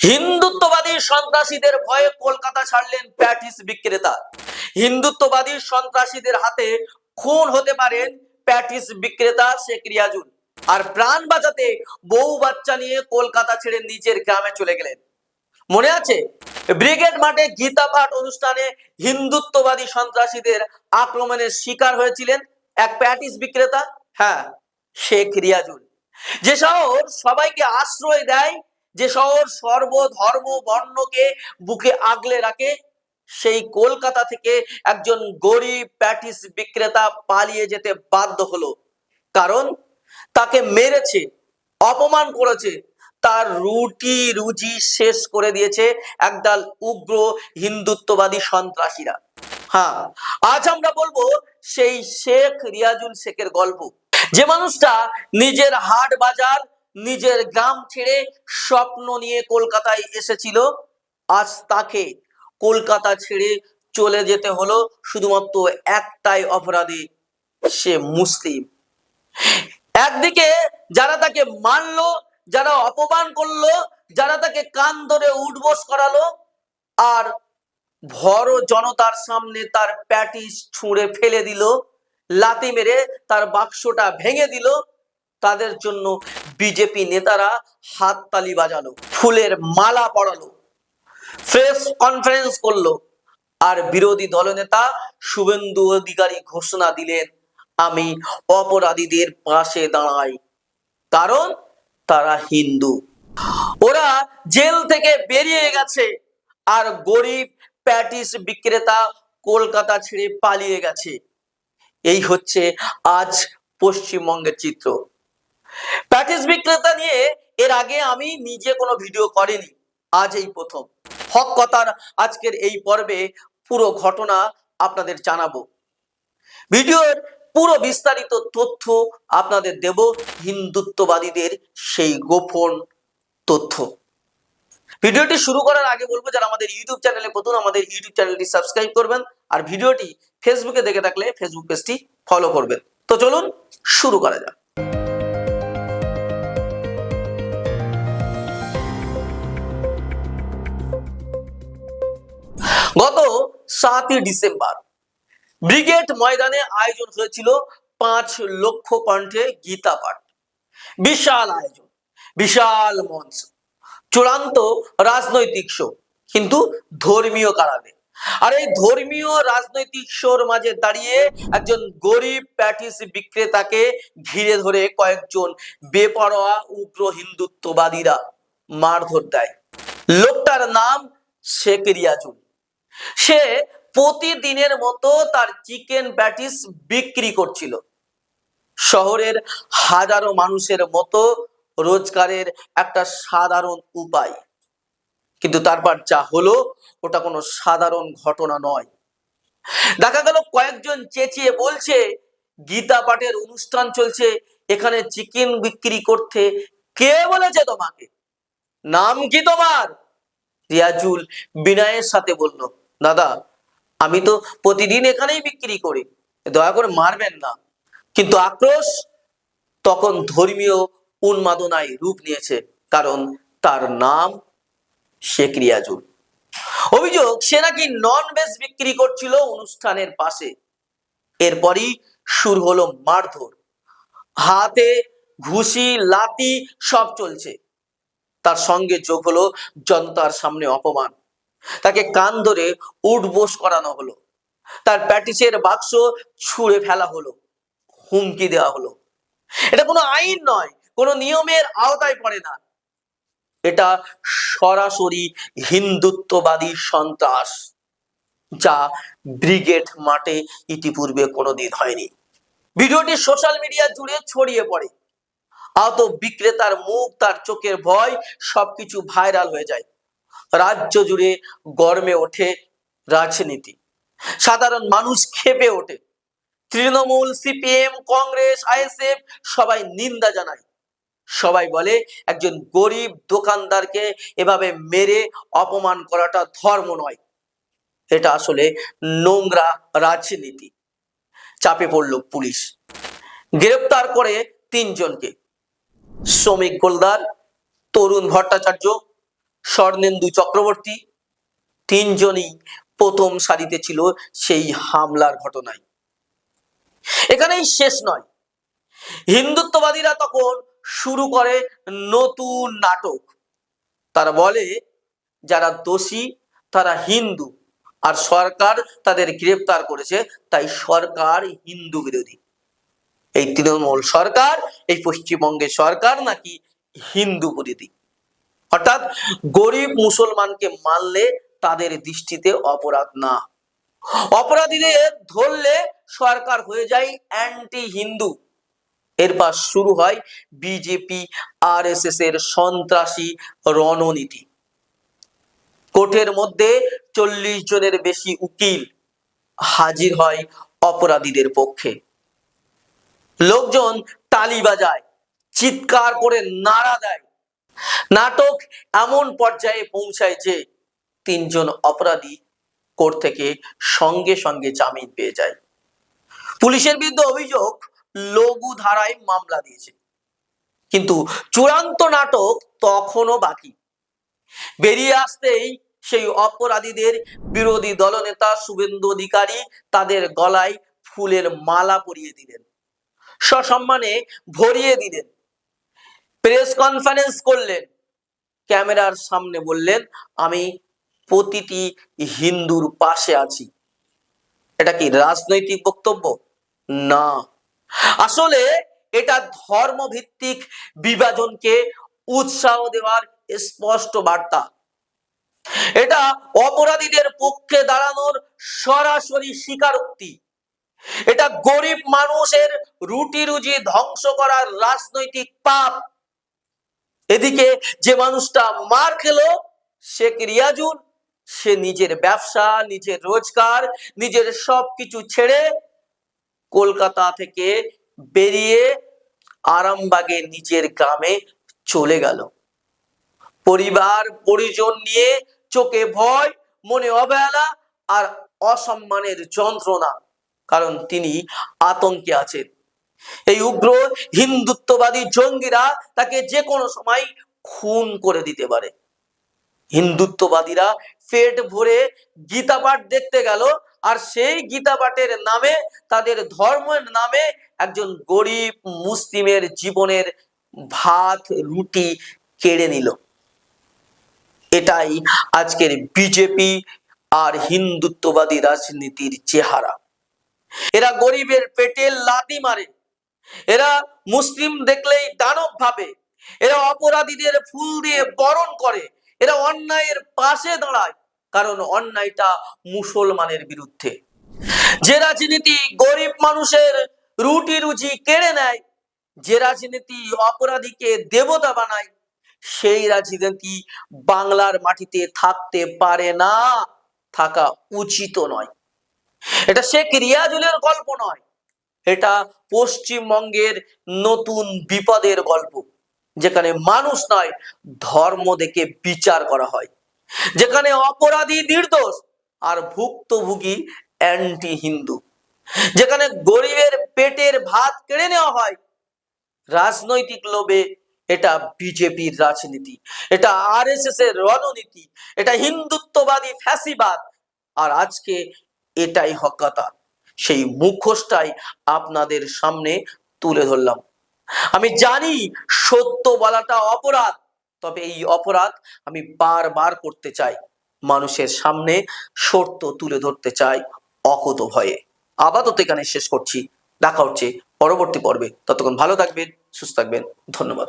হিন্দুত্ববাদী সন্ত্রাসীদের ভয়ে কলকাতা ছাড়লেন প্যাটিস বিক্রেতা। হিন্দুত্ববাদী সন্ত্রাসীদের হাতে খুন হতে পারেন প্যাটিস বিক্রেতা শেখ রিয়াজুল। আর প্রাণ বাঁচাতে বউ বাচ্চা নিয়ে কলকাতা ছেড়ে নিজের গ্রামে চলে গেলেন। মনে আছে? ব্রিগেড মাঠে গীতা পাঠ অনুষ্ঠানে হিন্দুত্ববাদী সন্ত্রাসীদের আক্রমণের শিকার হয়েছিলেন এক প্যাটিস বিক্রেতা হ্যাঁ শেখ রিয়াজুল। যে শহর সবাইকে আশ্রয় দেয় যে শহর সর্ব ধর্ম বর্ণকে বুকে আগলে রাখে, সেই কলকাতা থেকে একজন গরিব প্যাটিস বিক্রেতা পালিয়ে যেতে বাধ্য হলো। কারণ তাকে মেরেছে, অপমান করেছে, তার রুটি রুজি শেষ করে দিয়েছে একদল উগ্র হিন্দুত্ববাদী সন্ত্রাসীরা। হ্যাঁ আজ আমরা বলব সেই শেখ রিয়াজুল শেখের গল্প। যে মানুষটা নিজের হাট বাজার নিজের গ্রাম ছেড়ে স্বপ্ন নিয়ে কলকাতায় এসেছিল। আজ তাকে কলকাতা ছেড়ে চলে যেতে হলো শুধুমাত্র একটাই অপরাধে, সে মুসলিম। একদিকে যারা তাকে মানলো যারা অপমান করল, যারা তাকে কান ধরে উঠবোস করালো, আর ভর জনতার সামনে তার প্যাটিস ছুঁড়ে ফেলে দিল লাতি মেরে তার বাক্সটা ভেঙে দিল, তাদের জন্য বিজেপি নেতারা হাততালি বাজালো, ফুলের মালা পড়ালো প্রেস কনফারেন্স করল। আর বিরোধী দলনেতা শুভেন্দু অধিকারী ঘোষণা দিলেন, আমি অপরাধীদের পাশে দাঁড়াই, কারণ তারা হিন্দু। ওরা জেল থেকে বেরিয়ে গেছে, আর গরিব প্যাটিস বিক্রেতা কলকাতা ছেড়ে পালিয়ে গেছে। এই হচ্ছে আজ পশ্চিমবঙ্গের চিত্র। প্যাটিস বিক্রেতা নিয়ে এর আগে আমি নিজে কোনো ভিডিও করিনি। আজ এই প্রথম। হক কথার আজকের এই পর্বে পুরো ঘটনা আপনাদের জানাব। ভিডিওর পুরো বিস্তারিত তথ্য আপনাদের দেব হিন্দুত্ববাদীদের সেই গোপন তথ্য। ভিডিওটি শুরু করার আগে বলব, যারা আমাদের ইউটিউব চ্যানেলে প্রথম, আমাদের ইউটিউব চ্যানেলটি সাবস্ক্রাইব করবেন আর ভিডিওটি ফেসবুকে দেখে থাকলে ফেসবুক পেজটি ফলো করবেন। তো চলুন শুরু করা যাক। গত সাতই ডিসেম্বর ব্রিগেড ময়দানে আয়োজন হয়েছিল পাঁচ লক্ষ কণ্ঠে গীতা পাঠ। বিশাল আয়োজন, বিশাল মঞ্চ, চূড়ান্ত রাজনৈতিক শো, কিন্তু ধর্মীয় কারণে আর এই ধর্মীয় রাজনৈতিক শোর মাঝে দাঁড়িয়ে একজন গরিব প্যাটিস বিক্রেতাকে ঘিরে ধরে কয়েকজন বেপরোয়া উগ্র হিন্দুত্ববাদীরা মারধর দেয়। লোকটার নাম শেখ রিয়াজুল। সে প্রতিদিনের মতো তার চিকেন প্যাটিস বিক্রি করছিল। শহরের হাজারো মানুষের মতো রোজগারের একটা সাধারণ উপায়। কিন্তু তারপর যা হলো, ওটা কোনো সাধারণ ঘটনা নয়। দেখা গেল কয়েকজন চেঁচিয়ে বলছে, গীতা পাঠের অনুষ্ঠান চলছে, এখানে চিকেন বিক্রি করতে কে বলেছে তোমাকে? নাম কি তোমার? রিয়াজুল বিনয়ের সাথে বলল দাদা, আমি তো প্রতিদিন এখানেই বিক্রি করি। দয়া করে মারবেন না। কিন্তু আক্রোশ তখন ধর্মীয় উন্মাদনায় রূপ নিয়েছে, কারণ তার নাম শেখ রিয়াজুল অভিযোগ, সে নাকি নন ভেজ বিক্রি করছিল অনুষ্ঠানের পাশে। এরপরই শুরু হলো মারধর। হাতে ঘুষি লাতি সব চলছে। তার সঙ্গে যোগ হলো জনতার সামনে অপমান। তাকে কান ধরে উঠবোস করানো হলো। তার প্যাটিসের বাক্স ছুঁড়ে ফেলা হলো, হুমকি দেওয়া হলো। এটা কোনো আইন নয়, কোনো নিয়মের আওতায় পড়ে না। এটা সরাসরি হিন্দুত্ববাদী সন্ত্রাস, যা ব্রিগেড মাঠে ইতিপূর্বে কোনোদিন হয়নি। ভিডিওটি সোশ্যাল মিডিয়া জুড়ে ছড়িয়ে পড়ে। আহত বিক্রেতার মুখ, তার চোখের ভয়, সবকিছু ভাইরাল হয়ে যায়। রাজ্য জুড়ে গরমে ওঠে রাজনীতি। সাধারণ মানুষ খেপে ওঠে। তৃণমূল, সিপিএম, কংগ্রেস, আইএসএফ সবাই নিন্দা জানায়। সবাই বলে, একজন গরিব দোকানদারকে এভাবে মেরে অপমান করাটা ধর্ম নয়। এটা আসলে নোংরা রাজনীতি। চাপে পড়ল পুলিশ। গ্রেপ্তার করে তিনজনকে। শ্রমিক গোলদার, তরুণ ভট্টাচার্য স্বর্ণেন্দু চক্রবর্তী তিনজনই প্রথম সারিতে ছিল সেই হামলার ঘটনায়। এখানেই শেষ নয়। হিন্দুত্ববাদীরা তখন শুরু করে নতুন নাটক। তারা বলে, যারা দোষী, তারা হিন্দু, আর সরকার তাদের গ্রেপ্তার করেছে, তাই সরকার হিন্দু বিরোধী। এই তৃণমূল সরকার, এই পশ্চিমবঙ্গের সরকার নাকি হিন্দু বিরোধী। অর্থাৎ গরিব মুসলমানকে মারলে তাদের দৃষ্টিতে অপরাধ না। অপরাধীদের ধরলে সরকার হয়ে যায় অ্যান্টি হিন্দু এরপর শুরু হয় বিজেপি আর এর সন্ত্রাসী রণনীতি। কোর্টের মধ্যে চল্লিশ জনের বেশি উকিল হাজির হয় অপরাধীদের পক্ষে। লোকজন তালি বাজায়, চিৎকার করে নাড়া দেয়। নাটক এমন পর্যায়ে পৌঁছায় যে তিনজন অপরাধী কোর্ট থেকে সঙ্গে সঙ্গে জামিন পেয়ে যায়। পুলিশের বিরুদ্ধে অভিযোগ, লঘু ধারায় মামলা দিয়েছে। কিন্তু চূড়ান্ত নাটক তখনও বাকি। বেরিয়ে আসতেই সেই অপরাধীদের বিরোধী দলনেতা শুভেন্দু অধিকারী তাদের গলায় ফুলের মালা পরিয়ে দিলেন। সসম্মানে ভরিয়ে দিলেন। প্রেস কনফারেন্স করলেন। ক্যামেরার সামনে বললেন, আমি প্রতিটি হিন্দুর পাশে আছি। এটা কি রাজনৈতিক বক্তব্য? না। আসলে এটা ধর্মভিত্তিক বিভাজনকে উৎসাহ দেওয়ার স্পষ্ট বার্তা। এটা অপরাধীদের পক্ষে দাঁড়ানোর সরাসরি স্বীকারোক্তি। এটা গরিব মানুষের রুটি রুজি ধ্বংস করার রাজনৈতিক পাপ। এদিকে যে মানুষটা মার খেলো শেখ রিয়াজুল? সে নিজের ব্যবসা, নিজের রোজগার, নিজের সবকিছু ছেড়ে কলকাতা থেকে বেরিয়ে আরামবাগে নিজের গ্রামে চলে গেল। পরিবার, পরিজন নিয়ে চোখে ভয়, মনে অবহেলা আর অসম্মানের যন্ত্রণা, কারণ তিনি আতঙ্কে আছেন। এই উগ্র হিন্দুত্ববাদী জঙ্গিরা তাকে যে কোনো সময় খুন করে দিতে পারে। হিন্দুত্ববাদীরা পেট ভরে গীতা পাঠ দেখতে গেল আর সেই গীতা পাঠের নামে, তাদের ধর্মের নামে একজন গরিব মুসলিমের জীবনের ভাত, রুটি কেড়ে নিল। এটাই আজকের বিজেপি আর হিন্দুত্ববাদী রাজনীতির চেহারা। এরা গরিবের পেটে লাদি মারে। এরা মুসলিম দেখলেই দানব ভাবে। এরা অপরাধীদের ফুল দিয়ে বরণ করে। এরা অন্যায়ের পাশে দাঁড়ায়, কারণ অন্যায়টা মুসলমানের বিরুদ্ধে। যে রাজনীতি গরিব মানুষের রুটি রুজি কেড়ে নেয়, যে রাজনীতি অপরাধীকে দেবতা বানায়, সেই রাজনীতি বাংলার মাটিতে থাকতে পারে না, থাকা উচিত নয়। এটা শেখ রিয়াজুলের গল্প নয়। এটা পশ্চিমবঙ্গের নতুন বিপদের গল্প, যেখানে মানুষ নয়, ধর্ম দেখে বিচার করা হয়। যেখানে অপরাধী নির্দোষ আর ভুক্তভোগী অ্যান্টি হিন্দু যেখানে গরিবের পেটের ভাত কেড়ে নেওয়া হয়, রাজনৈতিক লোভে এটা বিজেপির রাজনীতি, এটা আর এস এর রণনীতি, এটা হিন্দুত্ববাদী ফ্যাসিবাদ, আর আজকে এটাই হকাতা সেই মুখোশটাই আপনাদের সামনে তুলে ধরলাম। আমি জানি সত্য বলাটা অপরাধ, তবে এই অপরাধ আমি বারবার করতে চাই। মানুষের সামনে সত্য তুলে ধরতে চাই অকুত ভয়ে। আপাতত এখানে শেষ করছি। দেখা হচ্ছে পরবর্তী পর্বে। ততক্ষণ ভালো থাকবেন, সুস্থ থাকবেন। ধন্যবাদ।